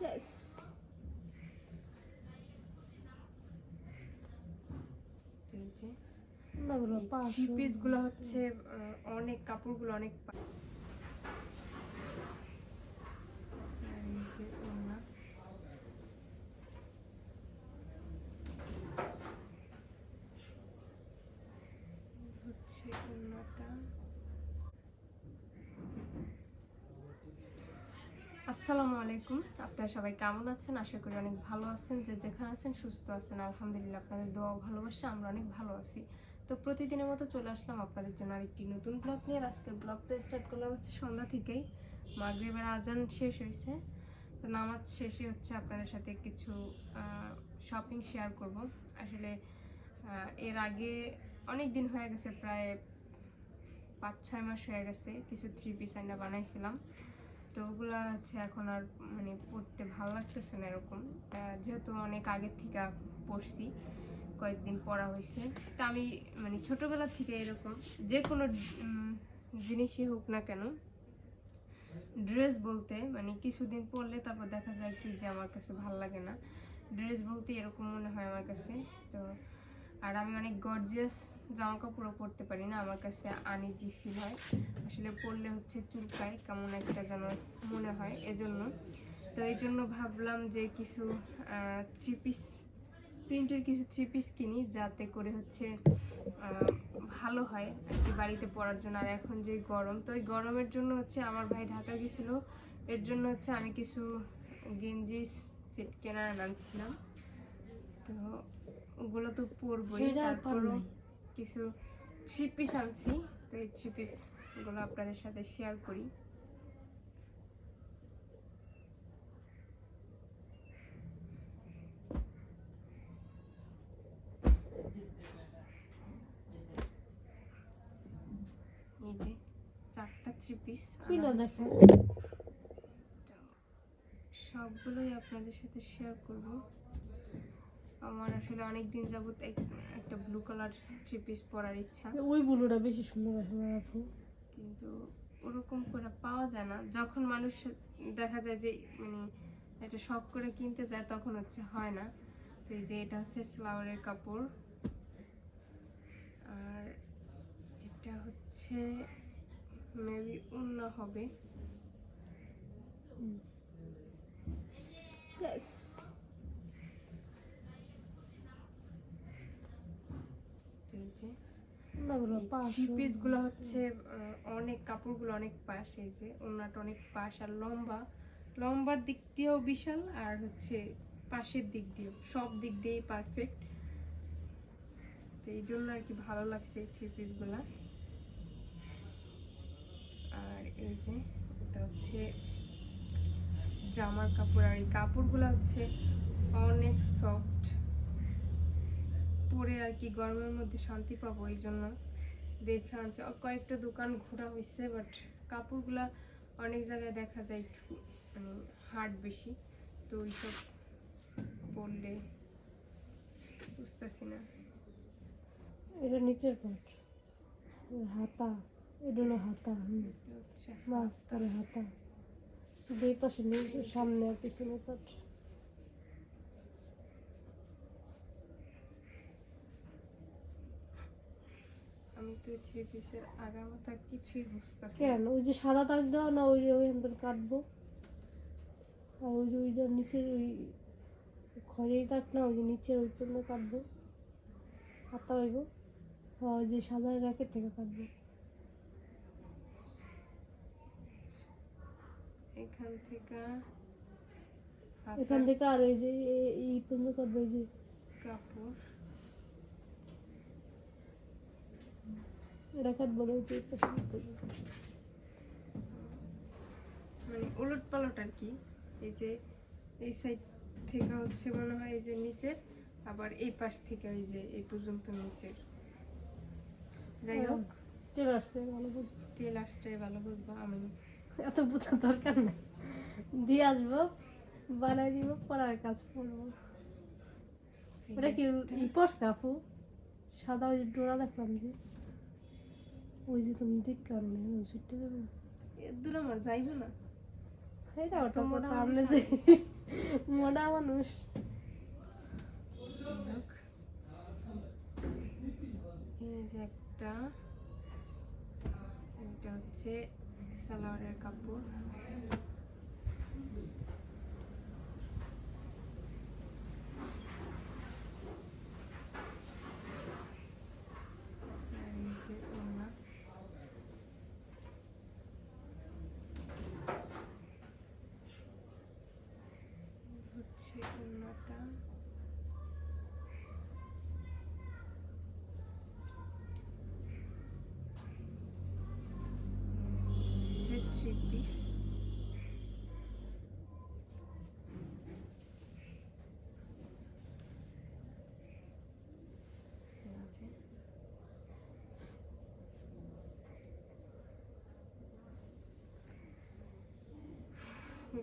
Yes. Three পিসগুলো হচ্ছে অনেক কাপড়গুলো অনেক হচ্ছে ওড়নাটা। আসসালামু আলাইকুম। আপনারা সবাই কেমন আছেন? আশা করি অনেক ভালো আছেন। যে যেখানে আছেন, সুস্থ আছেন। আলহামদুলিল্লাহ, আপনাদের দোয়া ভালোবাসা আমরা অনেক ভালো আছি। তো প্রতিদিনের মতো চলে আসলাম আপনাদের জন্য আরেকটি নতুন ব্লগ নিয়ে। আর আজকের ব্লগটা স্টার্ট করলাম হচ্ছে সন্ধ্যা থেকেই। মাগরিবের আজান শেষ হয়েছে। তো নামাজ শেষে হচ্ছে আপনাদের সাথে কিছু শপিং শেয়ার করব। আসলে এর আগে অনেক দিন হয়ে গেছে, প্রায় পাঁচ ছয় মাস হয়ে গেছে, কিছু থ্রি পিস আইনা বানাইছিলাম। তো ওগুলা হচ্ছে এখন আর মানে পড়তে ভালো লাগতেছে না এরকম। যেহেতু অনেক আগের থেকে পড়ছি, কয়েকদিন পড়া হয়েছে তা আমি মানে ছোটবেলা থেকে এরকম যে কোনো জিনিসই হোক না কেন, ড্রেস বলতে মানে কিছুদিন পরলে তারপর দেখা যায় কি যে আমার কাছে ভালো লাগে না। ড্রেস বলতে এরকম মনে হয় আমার কাছে। তো আর আমি অনেক গর্জিয়াস জামা কাপড়ও পরতে পারি না, আমার কাছে আনিজি ফিল হয়। আসলে পরলে হচ্ছে চুলকায়, কেমন একটা যেন মনে হয় এজন্য। তো এই জন্য ভাবলাম যে কিছু থ্রি পিস প্রিন্টের কিছু থ্রি পিস কিনি, যাতে করে হচ্ছে ভালো হয় আর কি বাড়িতে পরার জন্য। আর এখন যে গরম, তো এই গরমের জন্য হচ্ছে আমার ভাই ঢাকা গেছিল। এর জন্য হচ্ছে আমি কিছু গেঞ্জি সেট কেনা আনছিলাম। তো ওগুলো তো পরবই তারপরও কিছু থ্রি পিস আনছি তো এই থ্রি পিসগুলো আপনাদের সাথে শেয়ার করি। এই যে চারটা থ্রি পিস খুইলা দেখো? সবগুলোই আপনাদের সাথে শেয়ার করব। আমার আসলে অনেক দিন যাবত একটা ব্লু কালার থ্রি পিস পরার ইচ্ছা। ওই ব্লুটা বেশি সুন্দর আসলে আপু? কিন্তু ওরকম করে পাওয়া যায় না। যখন মানুষ দেখা যায় যে মানে একটা শখ করে কিনতে যায় তখন হচ্ছে হয় না। তো এই যে এটা হচ্ছে স্লাওয়ারের কাপড়। আর এটা হচ্ছে মেবি অন্য হবে। ইয়েস তো এই যে ওগুলো থ্রি পাঁচশো। গুলো হচ্ছে অনেক কাপড়গুলো অনেক পাশ এই যে ওনাটা অনেক পাশ আর লম্বা। লম্বার দিক দিয়েও বিশাল আর হচ্ছে পাশের দিক দিয়েও সব দিক দিয়েই পারফেক্ট তো এই জন্য আর কি ভালো লাগছে এই থ্রি পিসগুলা আর এই যে এটা হচ্ছে জামার কাপড় আর এই কাপড়গুলো হচ্ছে অনেক সফট পরে আর কি গরমের মধ্যে শান্তি পাবো এই জন্য। দেখে আনছে। আর কয়েকটা দোকান ঘোরা হয়েছে বাট কাপড়গুলা অনেক জায়গায় দেখা যায় একটু মানে হার্ড বেশি। তো ওইসব পরলে বুঝতেছি না। এটা নিচের পাট হাতা। এটা হলো হাতা মাছ তারে হাতা। দুই পাশে সামনে আর পিছনে পাট আমি তো থ্রি পিসের আগামাতা কিছুই বুঝতেছি কেন? ওই যে সাদা দাগ দেওয়া না ওই ওই হান্তর কাটবো। আর ওই যে ওইটার নিচের ওই খড়ের দাগ না ওই যে নিচের ওই পর্যন্ত কাটবো। হাতা হইব। আর ওই যে সাদা র্যাকের থেকে কাটবো। এখান থেকে এখান থেকে আর ওই যে এই পর্যন্ত কাটবো ওই যে কাপড়। না ওই যে। মানে উলট পালট আর কি? এই যে এই সাইড থেকে হচ্ছে মনে হয় এই যে নিচের আবার এই পাশ থেকে এই যে এই পর্যন্ত নিচের। যাই হোক। টেলার্সে ভালো বুঝব টেলার্সটাই ভালো বুঝব আমি এত বোঝার দরকার নেই। দিয়ে আসব বানাই দিব পড়ার কাজ করব। ওটা কি পড়ছে আপু? সাদা ওই ডোরা দেখলাম যে। ওই যে তুমি দেখ কারণে ওষুধটা দেবো দূর আমার যাইব না। এটা ওটা মোটা আমরা যে মোটা মানুষ। এই যে একটা এটা হচ্ছে সালোয়ারের কাপড় আর এই যে ওড়না। হচ্ছে ওড়নাটা থ্রি পিস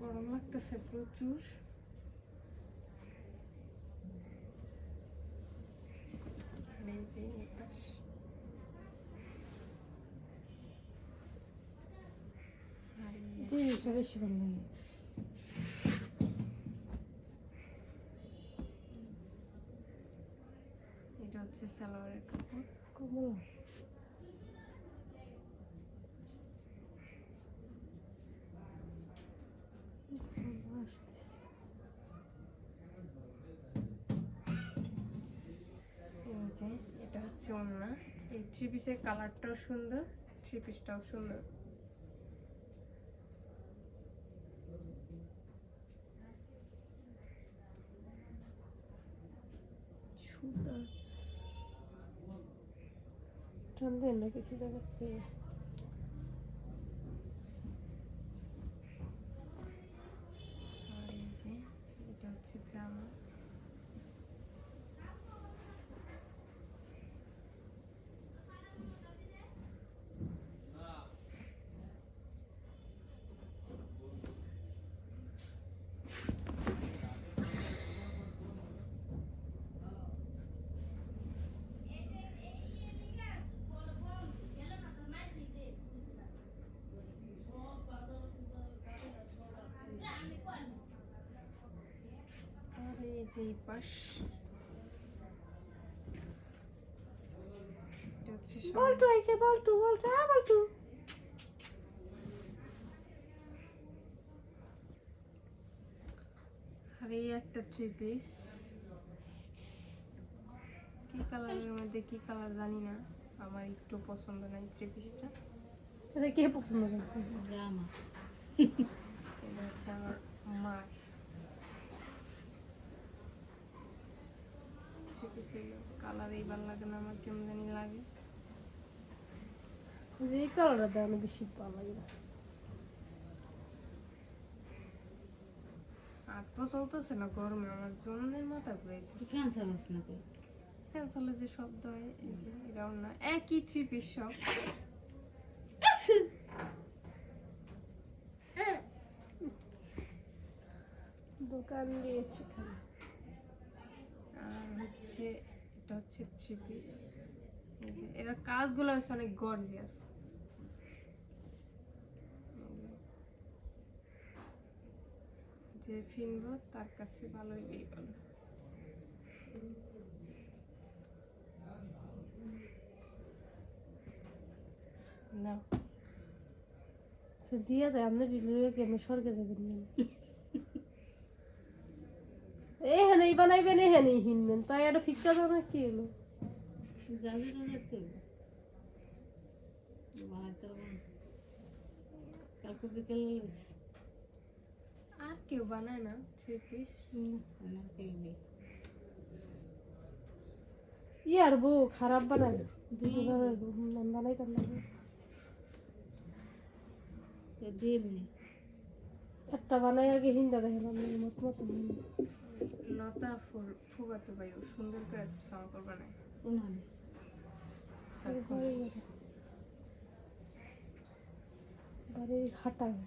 গরম লাগতেছে প্রচুর আর এই যে এই পাশ। আর এই এক- জিনিসটা বেশি এটা হচ্ছে সালোয়ারের কাপড়। কমলা এটা হচ্ছে ওড়না। এই থ্রি পিসের কালারটাও সুন্দর থ্রি পিসটাও সুন্দর। ঠান্ডা না কিছু দেখাচ্ছে আর এই যে এটা হচ্ছে জামা। যে এই পাশ। বলটু আইছে বলটু বলটু আ বলটু। আর এই একটা থ্রি পিস কি কালারের মধ্যে কি কালার জানি না। আমার একটু পছন্দ নাই থ্রি পিসটা এটা কে পছন্দ করছে? জামা আমার মার থ্রি পিস কালার এইবার লাগে না আমার কেমন জানি লাগে। যে এই কালারটা দেওয়ানো বেশি ভালো লাগে না। আর তো চলতেছে না গরমে আমার জন্মের মাথা ঘুরে নাকি? যে শব্দ হয় এরাও না একই থ্রি পিস সব দোকান দিয়েছে খালি। হচ্ছে, এটা হচ্ছে থ্রি পিস এটার কাজগুলো হচ্ছে অনেক গর্জিয়াস যে কিনবো তার কাছে ভালোই এই বলো। না দিয়ে দেয় আপনি ডিলিভারি কেমনি স্বর্গে যাবেন না এখানেই বানাইবেন এখানেই হিনবেন তাই একটা ফিক্কা না কি এলো যাবি না দেখতে বানাইতে না। কালকে বিকেলে আর কেউ বানায় না থ্রি পিস আমার কেউ নেই ইয়ার বউ খারাপ হুম, বানাইতাম না দিবি একটা বানাই আগে হিন্দা দেখালাম মত মত লতা ফুল ফুগাতে ও সুন্দর করে জামা বানায় কোন হবে বাড়ির খাটায়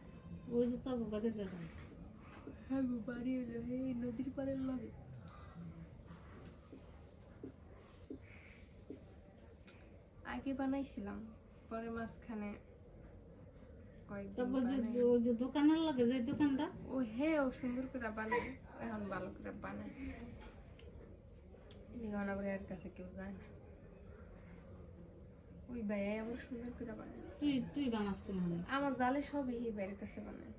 ওই যে তোকে কথা যাবে হ্যাঁ বাড়ি হলো এই নদীর পাড়ের লাগে আগে বানাইছিলাম পরে মাঝখানে কয়েকদিন তারপর যে বানাই। ওই যে দোকানের লাগে যে দোকানটা? ও হে ও সুন্দর করে বানায়। এখন ভালো করে বানায়। এখন এর কাছে কেউ যায় না। ওই ভাইয়াই আবার সুন্দর করে বানায়। তুই তুই বানাস কোন আমার জালে সবই এই ভাইয়ের কাছে বানায়।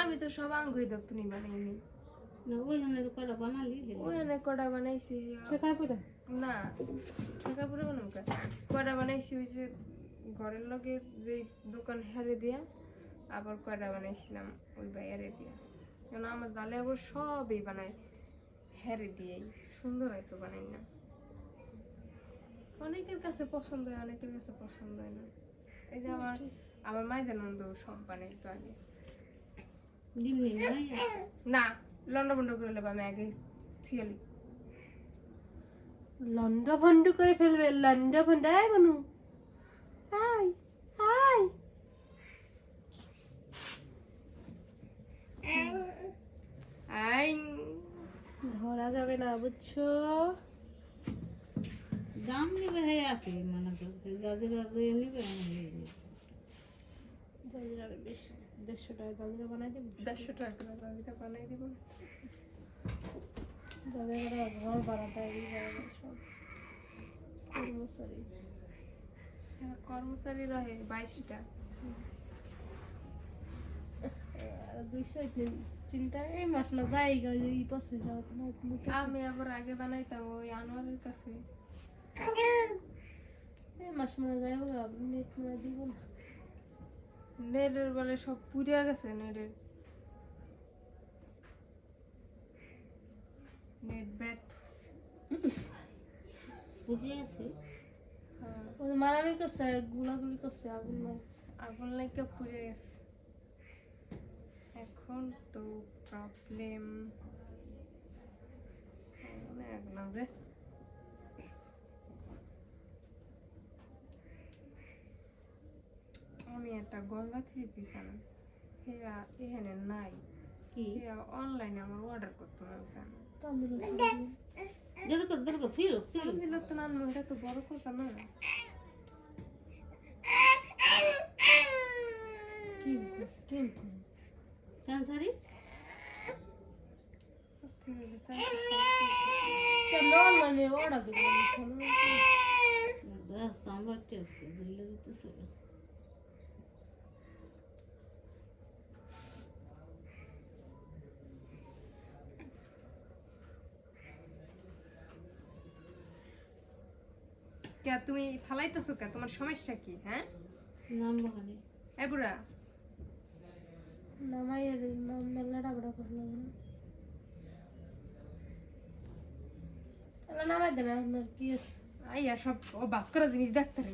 আমি তো সব আঙ্গুই দত্তনি বানাইনি না। ওইখানে বানালি? কটা বানাইছি না ঠেকা পড়ে বানাম কটা বানাইছি ওই যে ঘরের লগে যে দোকান হারে দিয়া আবার কয়টা বানাইছিলাম ওই বাইরে দিয়া। কেন আমার জালে আবার সবই বানাই হেরে দিয়েই। সুন্দর হয়তো বানাই না। অনেকের কাছে পছন্দ হয় অনেকের কাছে পছন্দ হয় না। এই যে আমার আমার মায়ের নন্দ সব বানাইতো আগে। ডিম নেই নাই? না লন্ডা বন্ড করে নেব আমি আগে থিয়ালি লন্ডা ভন্ড করে ফেলবে লন্ডা ভন্ড আয় বানু। আয় আয় আই ধরা যাবে না বুঝছ? দাম নিবে হে আকে মানে তো যাদের যাদের নিবে জাজিরা বেশি। দেড়শো টাকা জাজিরা বানাই দেবো। দেড়শো টাকা করে দাদিটা বানাই দিব। জাজিরা ঘর বানাতে সব। হ্যাঁ, কর্মচারী রহে বাইশটা। আমি আবার আগে বানাইতাম ওই আনোয়ারের কাছে। এই মাস নেট দিব না। নেটের বলে সব পুড়িয়া গেছে নেটের। নেট ব্যর্থ। বুঝে আছে। হ্যাঁ, ও মারামি করছে গুলাগুলি করছে আগুন মারছে আগুন লাগে পুড়ে গেছে। এখন তো প্রবলেম একদম রে। আমি একটা গঙ্গা পিস আনি হেয়া এখানে নাই। কি? অনলাইনে আমার অর্ডার করতে পারছে না। তান্দুল দেখো দেখো থিল থিল দিল তো না এটা তো বড় কথা না কি কি ক্যান্সারি ঠিক আছে কেন মানে অর্ডার দেবো টেস্ট দিলে দিতেছে কে তুমি ফালাইতেছো কে? তোমার সমস্যা কি হ্যাঁ? নাম বহানি এ বুড়া। নামাই আর নাম মেলা ডাবড়া করলাম না তাহলে নামাই দেবে আপনার কি আছে? আইয়া সব ও বাস করা জিনিস দেখতে রে